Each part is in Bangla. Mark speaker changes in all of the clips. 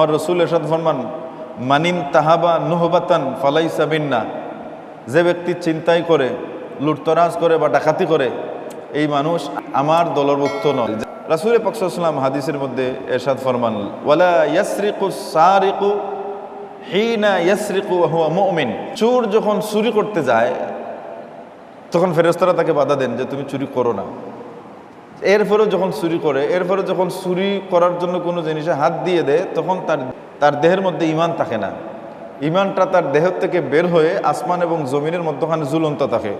Speaker 1: আমার রসুল এরশাদ ফরমান মানিন তাহাবা নুহবাতান ফালাই সাবিন্না যে ব্যক্তি চিন্তাই করে, লুটতরাজ করে বা ডাকাতি করে, এই মানুষ আমার দলভুক্ত নয়। রাসুল পাকসাল্লাম হাদিসের মধ্যে এরশাদ ফরমান, ওয়ালা ইয়াসরিকু সারিকু হিনা ইয়াসরিকু হুয়া মুমিন। চোর যখন চুরি করতে যায়, তখন ফেরেস্তারা তাকে বাধা দেন যে, তুমি চুরি করো না। এরপরেও যখন চুরি করে এরপরে যখন চুরি করার জন্য কোনো জিনিসে হাত দিয়ে দেয়, তখন তার তার দেহের মধ্যে ইমান থাকে না। ইমানটা তার দেহ থেকে বের হয়ে আসমান এবং জমিনের মধ্যখানে ঝুলন্ত থাকে।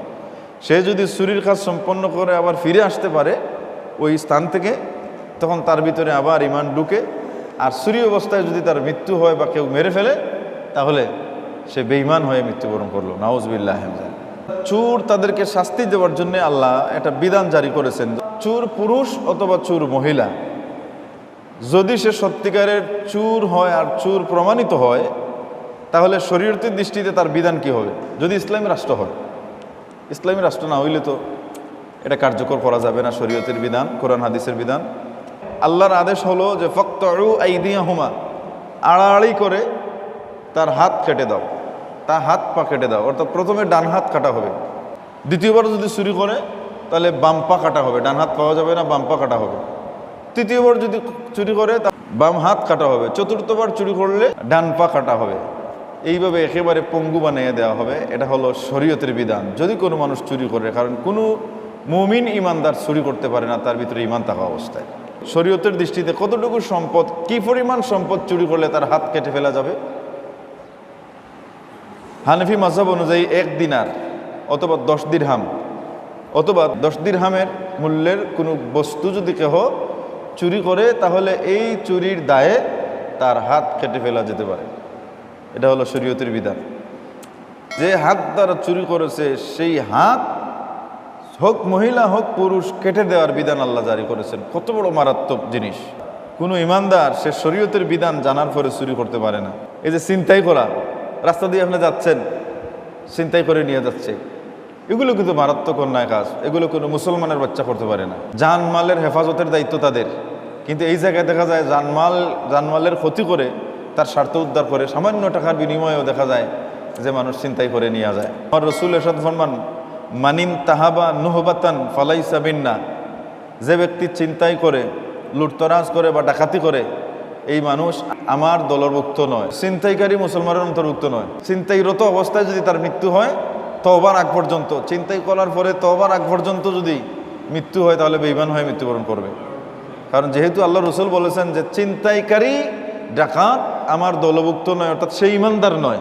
Speaker 1: সে যদি চুরির কাজ সম্পন্ন করে আবার ফিরে আসতে পারে ওই স্থান থেকে, তখন তার ভিতরে আবার ইমান ঢুকে, আর চুরি অবস্থায় যদি তার মৃত্যু হয় বা কেউ মেরে ফেলে, তাহলে সে বেঈমান হয়ে মৃত্যুবরণ করল। নাউজবিল্লাহ চুর তাদেরকে শাস্তি দেওয়ার জন্য আল্লাহ একটা বিধান জারি করেছেন। চুর পুরুষ অথবা চুর মহিলা। যদি সে সত্যিকারের চুর হয় আর চুর প্রমাণিত হয়, তাহলে শরীয়তের দৃষ্টিতে তার বিধান কি হবে? যদি ইসলামী রাষ্ট্র হয়। ইসলামী রাষ্ট্র না হইলে তো এটা কার্যকর করা যাবে না শরীয়তের বিধান, কোরআন, হাদিসের বিধান। আল্লাহর আদেশ হলো যে ফক্ত আড়াআড়ি করে তার হাত কেটে দাও। তার হাত পা কেটে দাও, অর্থাৎ প্রথমে ডান হাত কাটা হবে। দ্বিতীয়বার যদি চুরি করে, তাহলে বাম পা কাটা হবে। ডান হাত পাওয়া যাবে না, বাম পা কাটা হবে। তৃতীয়বার যদি চুরি করে, তা বাম হাত কাটা হবে। চতুর্থবার চুরি করলে ডান পা কাটা হবে। এইভাবে একেবারে পঙ্গু বানিয়ে দেওয়া হবে। এটা হলো শরীয়তের বিধান। যদি কোনো মানুষ চুরি করে, কারণ কোনো মুমিন ইমানদার চুরি করতে পারে না, তার ভিতরে ইমান থাকা অবস্থায়। শরীয়তের দৃষ্টিতে কতটুকু সম্পদ, কি পরিমাণ সম্পদ চুরি করলে তার হাত কেটে ফেলা যাবে? হানফি মাঝহব অনুযায়ী এক দিনার অথবা দশ দিরহাম, অথবা দশ দিরহামের মূল্যের কোনো বস্তু যদি কেহ চুরি করে, তাহলে এই চুরির দায়ে তার হাত কেটে ফেলা যেতে পারে। এটা হলো শরীয়তের বিধান। যে হাত দ্বারা চুরি করেছে, সেই হাত হোক মহিলা হোক পুরুষ কেটে দেওয়ার বিধান আল্লাহ জারি করেছেন। কত বড় মারাত্মক জিনিস। কোনো ইমানদার সে শরীয়তের বিধান জানার পরে চুরি করতে পারে না। এই যে চিন্তাই করা রাস্তা দিয়ে আপনি যাচ্ছেন চিন্তাই করে নিয়ে যাচ্ছে। এগুলো কিন্তু মারাত্মক অন্যায় কাজ। এগুলো কোনো মুসলমানের বাচ্চা করতে পারে না। জানমালের হেফাজতের দায়িত্ব তাদের। কিন্তু এই জায়গায় দেখা যায় জানমাল, জানমালের ক্ষতি করে তার স্বার্থ উদ্ধার করে সামান্য টাকার বিনিময়েও দেখা যায় যে মানুষ চিন্তাই করে নিয়ে যায়। আমার রসুল এরশাদ ফরমান মানিন তাহাবা নুহবাতান ফালাই সাবিন্না যে ব্যক্তি চিন্তাই করে, লুটতরাজ করে বা ডাকাতি করে এই মানুষ আমার দলভুক্ত নয়। চিন্তাইকারী মুসলমানের অন্তর্ভুক্ত নয়। চিন্তাইরত অবস্থায় যদি তার মৃত্যু হয় তবার আগ পর্যন্ত। চিন্তাই করার পরে তবার আগ পর্যন্ত যদি মৃত্যু হয়, তাহলে বেইমান হয়ে মৃত্যুবরণ করবে। কারণ যেহেতু আল্লাহ রসুল বলেছেন যে চিন্তাইকারী ডাকাত আমার দলভুক্ত নয়, অর্থাৎ সেই ইমানদার নয়।